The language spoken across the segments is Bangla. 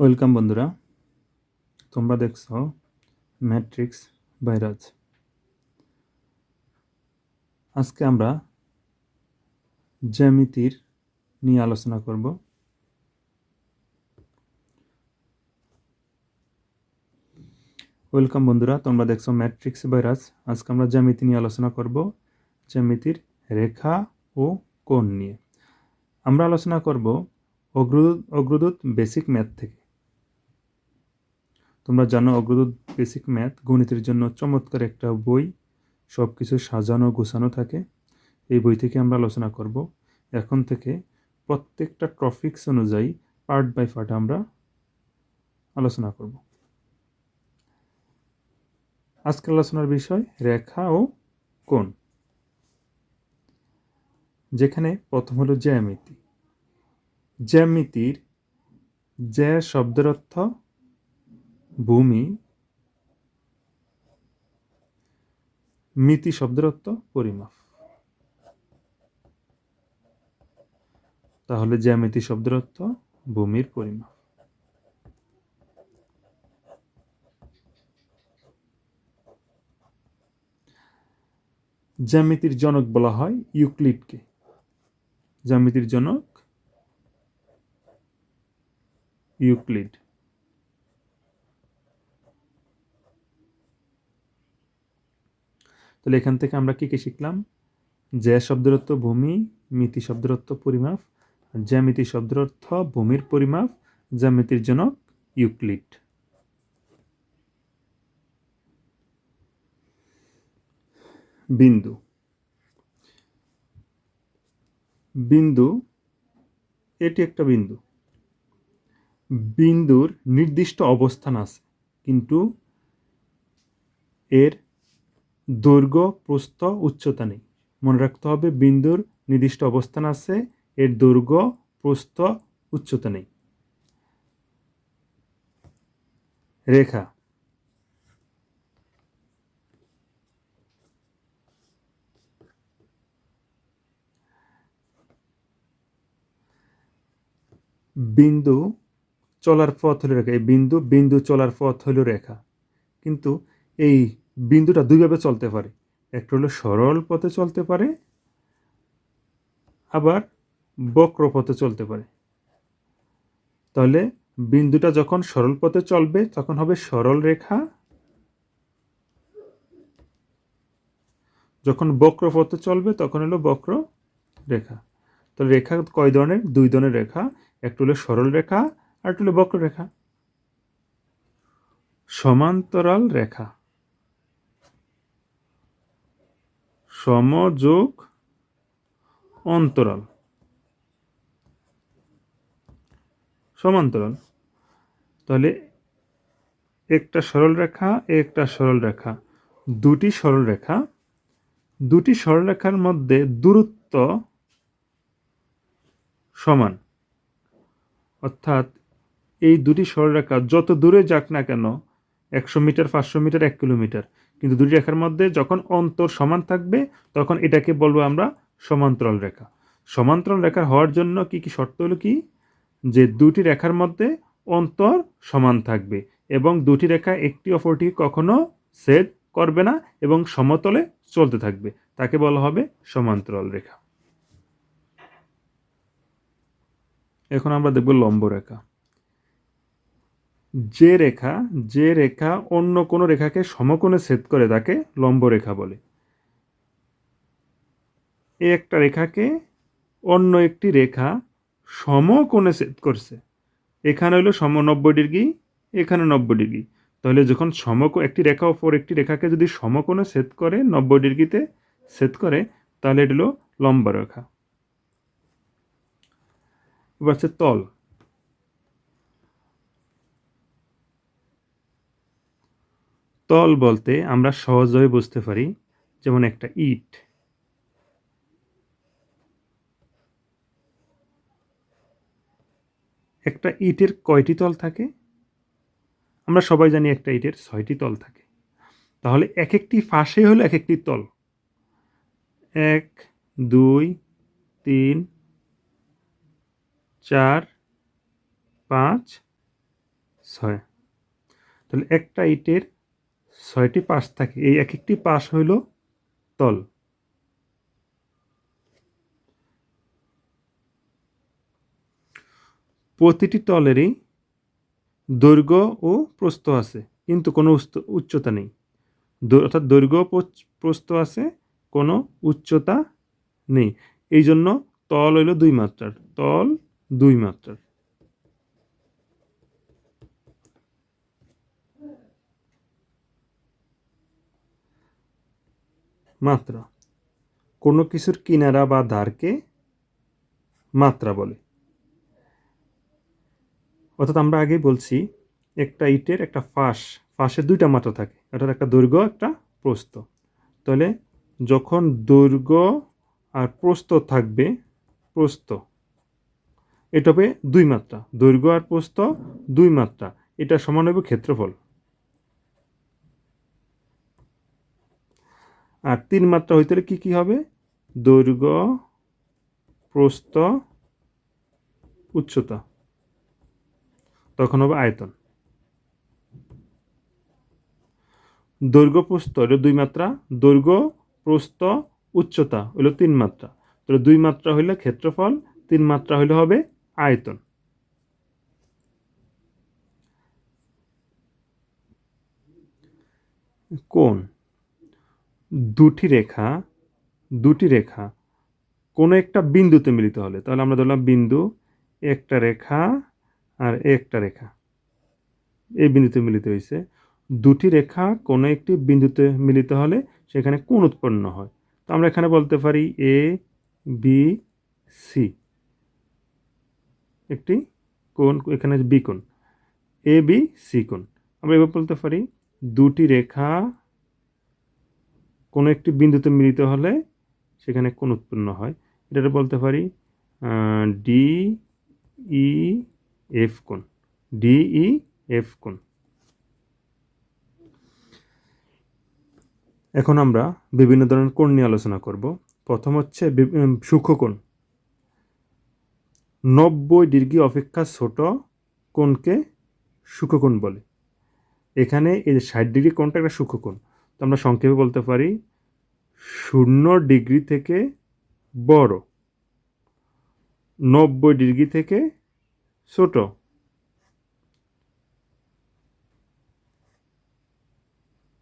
ওয়েলকাম বন্ধুরা। তোমরা দেখছ ম্যাট্রিক্স বাইরাজ আজকে আমরা জ্যামিতির নিয়ে আলোচনা করব। ওয়েলকাম বন্ধুরা, তোমরা দেখছ ম্যাট্রিক্স বাইরাজ আজকে আমরা জ্যামিতি নিয়ে আলোচনা করব, জ্যামিতির রেখা ও কোণ নিয়ে। আমরা আলোচনা করব অগ্রদূত অগ্রদূত বেসিক ম্যাথ থেকে। তোমরা জানো অগ্রদূত বেসিক ম্যাথ, গণিতের জন্য চমৎকার একটা বই সব কিছু সাজানো গোছানো থাকে। এই বই থেকে আমরা আলোচনা করব। এখন থেকে প্রত্যেকটা টপিক্স অনুযায়ী পার্ট বাই পার্ট আমরা আলোচনা করব। আজকের আলোচনার বিষয় রেখা ও কোণ। যেখানে প্রথম হলো জ্যামিতি। জ্যামিতির জ্যা শব্দের অর্থ ভূমি, মিতি শব্দের অর্থ পরিমাপ। তাহলে জ্যামিতি শব্দের অর্থ ভূমির পরিমাপ। জ্যামিতির জনক বলা হয় ইউক্লিডকে। জ্যামিতির জনক ইউক্লিড। তাহলে এখান থেকে আমরা কী কী শিখলাম? জ্যা শব্দের অর্থ ভূমি, মিতি শব্দের অর্থ পরিমাপ জ্যামিতি শব্দের অর্থ ভূমির পরিমাপ জ্যামিতির জনক ইউক্লিড। বিন্দু। বিন্দু, এটি একটা বিন্দু। বিন্দুর নির্দিষ্ট অবস্থান আছে, কিন্তু এর দৈর্ঘ্য প্রস্থ, উচ্চতা নেই। মনে রাখতে হবে, বিন্দুর নির্দিষ্ট অবস্থান আছে, এর দৈর্ঘ্য প্রস্থ, উচ্চতা নেই। রেখা। বিন্দু চলার পথ হলো রেখা। এই বিন্দু বিন্দু চলার পথ হলো রেখা। কিন্তু এই বিন্দুটা দুইভাবে চলতে পারে। একটা হলো সরল পথে চলতে পারে, আবার বক্র পথে চলতে পারে। তাহলে বিন্দুটা যখন সরল পথে চলবে, তখন হবে সরল রেখা। যখন বক্র পথে চলবে, তখন হলো বক্র রেখা। তো রেখা কয় ধরনের? দুই ধরনের রেখা। একটা হলো সরল রেখা, আর একটা হলো বক্ররেখা সমান্তরাল রেখা। সমযোগ অন্তরাল। সমান্তরাল। তাহলে একটা সরল রেখা, একটা সরল রেখা। দুটি সরল রেখা। দুটি সরল রেখার মধ্যে দূরত্ব সমান। অর্থাৎ এই দুটি সরলরেখা যত দূরে যাক না কেন, একশো মিটার, পাঁচশো মিটার, এক কিলোমিটার কিন্তু দুটি রেখার মধ্যে যখন অন্তর সমান থাকবে, তখন এটাকে বলব আমরা সমান্তরাল রেখা। সমান্তরাল রেখা হওয়ার জন্য কি কি শর্ত হলো কি? যে দুটি রেখার মধ্যে অন্তর সমান থাকবে এবং দুটি রেখা একটি অপরটি কখনো সেদ করবে না এবং সমতলে চলতে থাকবে। তাকে বলা হবে সমান্তরাল রেখা। এখন আমরা দেখব লম্ব রেখা। যে রেখা যে রেখা অন্য কোনো রেখাকে সমকোণে ছেদ করে তাকে লম্ব রেখা বলে। এই একটা রেখাকে অন্য একটি রেখা সমকোণে ছেদ করছে। এখানে হলো সম নব্বই ডিগ্রি, এখানে নব্বই ডিগ্রি। তাহলে যখন সমক, একটি রেখা ওপর একটি রেখাকে যদি সমকোণে ছেদ করে, নব্বই ডিগ্রিতে ছেদ করে, তাহলে এটা হলো লম্ব রেখা এবার হচ্ছে তল। তল বলতে আমরা সহজভাবে বুঝতে পারি, যেমন একটা ইট। একটা ইটের কয়টি তল থাকে? আমরা সবাই জানি একটা ইটের ছয়টি তল থাকে। তাহলে এক একটি ফাঁসে হলো এক একটি তল। এক, দুই, তিন, চার, পাঁচ, ছয়। তাহলে একটা ইটের ছয়টি পাশ থাকে, এই এক একটি পাশ হইল তল। প্রতিটি তলেরই দৈর্ঘ্য ও প্রস্থ আছে, কিন্তু কোনো উচ্চতা নেই। অর্থাৎ দৈর্ঘ্য প্রস্থ আছে, কোনো উচ্চতা নেই। এই জন্য তল হইল দুই মাত্রার, তল দুই মাত্রার। মাত্রা। কোনো কিছুর কিনারা বা ধারকে মাত্রা বলে। অর্থাৎ আমরা আগেই বলছি, একটা ইটের একটা ফাঁস, ফাঁসের দুইটা মাত্রা থাকে। অর্থাৎ একটা দৈর্ঘ্য, একটা প্রস্থ। তাহলে যখন দৈর্ঘ্য আর প্রস্থ থাকবে, প্রস্থ, এটা হবে দুই মাত্রা। দৈর্ঘ্য আর প্রস্থ দুই মাত্রা। এটা সমান হবে ক্ষেত্রফল। আর তিন মাত্রা হইতে হলে কী কী হবে? দৈর্ঘ্য, প্রস্থ, উচ্চতা। তখন হবে আয়তন। দৈর্ঘ্য, প্রস্থ, এটা দুই মাত্রা। দৈর্ঘ্য, প্রস্থ, উচ্চতা হলো তিন মাত্রা। তাহলে দুই মাত্রা হইলে ক্ষেত্রফল, তিন মাত্রা হইলে হবে আয়তন। কোণ। দুটি রেখা দুটি রেখা, কোনো একটা বিন্দুতে মিলিত হলে। তাহলে আমরা ধরলাম বিন্দু, একটা রেখা আর একটা রেখা। এই বিন্দুতে মিলিত হয়েছে। দুটি রেখা কোনো একটি বিন্দুতে মিলিত হলে সেখানে কোণ উৎপন্ন হয়। তো আমরা এখানে বলতে পারি এ বি সি একটি কোণ, এখানে বি কোণ এ বি সি কোণ। আমরা এবার বলতে পারি দুটি রেখা কোনো একটি বিন্দুতে মিলিত হলে সেখানে কোণ উৎপন্ন হয়। এটা বলতে পারি ডি ই এফ কোণ ই এফ কোণ। এখন আমরা বিভিন্ন ধরনের কোণ নিয়ে আলোচনা করব। প্রথম হচ্ছে সূক্ষ্মকোণ নব্বই ডিগ্রি অপেক্ষা ছোট কোণকে সূক্ষ্মকোণ বলে। এখানে এই ষাট ডিগ্রি কোণটা একটা সূক্ষ্মকোণ তো আমরা সংক্ষেপে বলতে পারি, শূন্য ডিগ্রি থেকে বড়, নব্বই ডিগ্রি থেকে ছোট।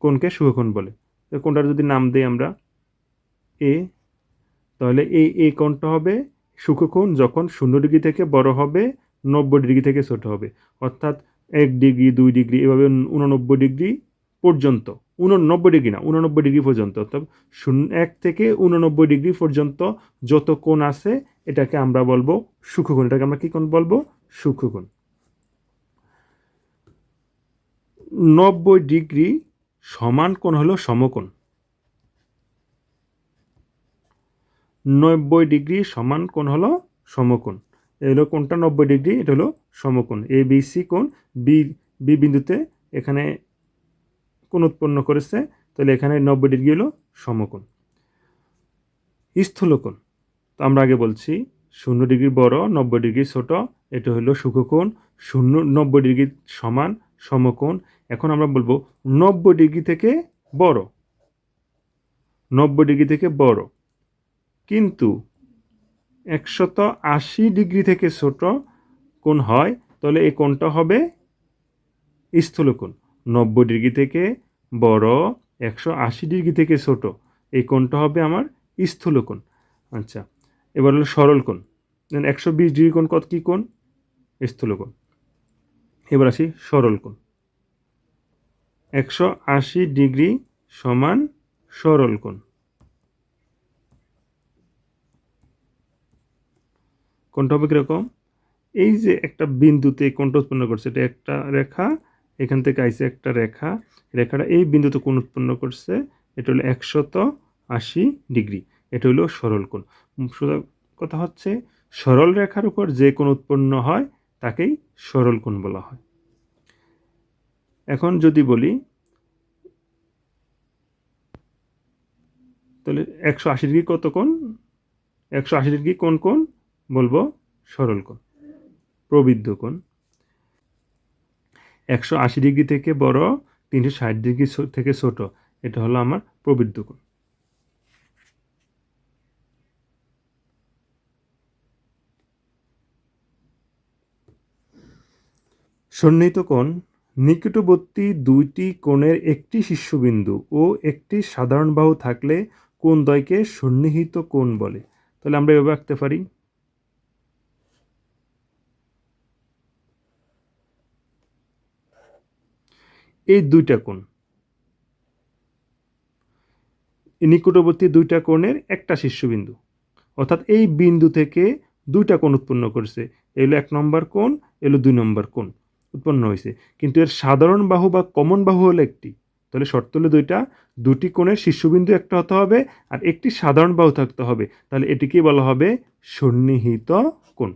কোনকে? সূক্ষ্মকোণ বলে। কোনটার যদি নাম দিই আমরা? এ। তাহলে এই এ কোণটা হবে সূক্ষ্মকোণ যখন শূন্য ডিগ্রি থেকে বড় হবে, নব্বই ডিগ্রি থেকে ছোট হবে। অর্থাৎ এক ডিগ্রি, দুই ডিগ্রি, এভাবে উননব্বই ডিগ্রি পর্যন্ত। উননব্বই ডিগ্রি না উননব্বই ডিগ্রি পর্যন্ত। অর্থাৎ শূন্য, এক থেকে উননব্বই ডিগ্রি পর্যন্ত যত কোণ আছে, এটাকে আমরা বলব সূক্ষ্মকোণ। এটাকে আমরা কী কোণ বলব? সূক্ষ্মকোণ। নব্বই ডিগ্রি সমান কোণ হলো সমকোণ। নব্বই ডিগ্রি সমান কোণ হলো সমকোণ। এ হলো কোণটা নব্বই ডিগ্রি, এটা হলো সমকোণ। এ, বি, সি কোণ, বি বি বিন্দুতে এখানে কোণ উৎপন্ন করেছে, তাহলে এখানে নব্বই ডিগ্রি হলো সমকোণ। স্থূলকোণ, তো আমরা আগে বলছি, শূন্য ডিগ্রি বড়, নব্বই ডিগ্রি ছোট, এটা হলো সুখকোণ, শূন্য, নব্বই ডিগ্রি সমান সমকোণ। এখন আমরা বলব নব্বই ডিগ্রি থেকে বড়। নব্বই ডিগ্রি থেকে বড়। কিন্তু একশত আশি ডিগ্রি থেকে ছোট কোণ হয়, তাহলে এই কোণটা হবে স্থূলকোণ। নব্বই ডিগ্রি থেকে বড় একশো আশি ডিগ্রি থেকে ছোট। এই কোণটা হবে আমার স্থূলকোণ আচ্ছা এবার হলো সরল কোণ। একশো বিশ ডিগ্রি কোণ কত কী কোণ? স্থূলকোণ এবার আসি সরল কোণ। একশো আশি ডিগ্রি সমান সরল কোণ। কোণটা হবে কীরকম? এই যে একটা বিন্দুতে কোনটা উৎপন্ন করছে, এটা একটা রেখা এখান থেকে আইসে একটা রেখা। রেখাটা এই বিন্দুতে কোণ উৎপন্ন করছে, এটা হলো একশত আশি ডিগ্রি। এটা হলো সরল কোণ। সোজা কথা হচ্ছে, সরল রেখার উপর যে কোণ উৎপন্ন হয়, তাকেই সরল কোণ বলা হয়। এখন যদি বলি, তাহলে একশো আশি ডিগ্রি কত কোণ? একশো আশি ডিগ্রি কোন কোণ? বলব সরল কোণ, প্রবৃদ্ধ কোণ। একশো আশি ডিগ্রি থেকে বড়, তিনশো ষাট ডিগ্রি থেকে ছোট। এটা হলো আমার প্রবৃদ্ধ কোণ। সন্নিহিত কোণ, নিকটবর্তী দুইটি কোণের একটি শীর্ষবিন্দু ও একটি সাধারণ বাহু থাকলে কোণ দ্বয়কে সন্নিহিত কোণ বলে। তাহলে আমরা এভাবে আঁকতে পারি। এই দুইটা কোণ। নিকটবর্তী দুইটা কোণের একটা শীর্ষবিন্দু। অর্থাৎ এই বিন্দু থেকে দুইটা কোণ উৎপন্ন করেছে। এলো এক নম্বর কোণ এলো দুই নম্বর কোণ উৎপন্ন হয়েছে। কিন্তু এর সাধারণ বাহু বা কমন বাহু হলো একটি। তাহলে শর্ত হলো দুইটা। দুটি কোণের শীর্ষবিন্দু একটা হতে হবে আর একটি সাধারণ বাহু থাকতে হবে। তাহলে এটিকে বলা হবে সন্নিহিত কোণ।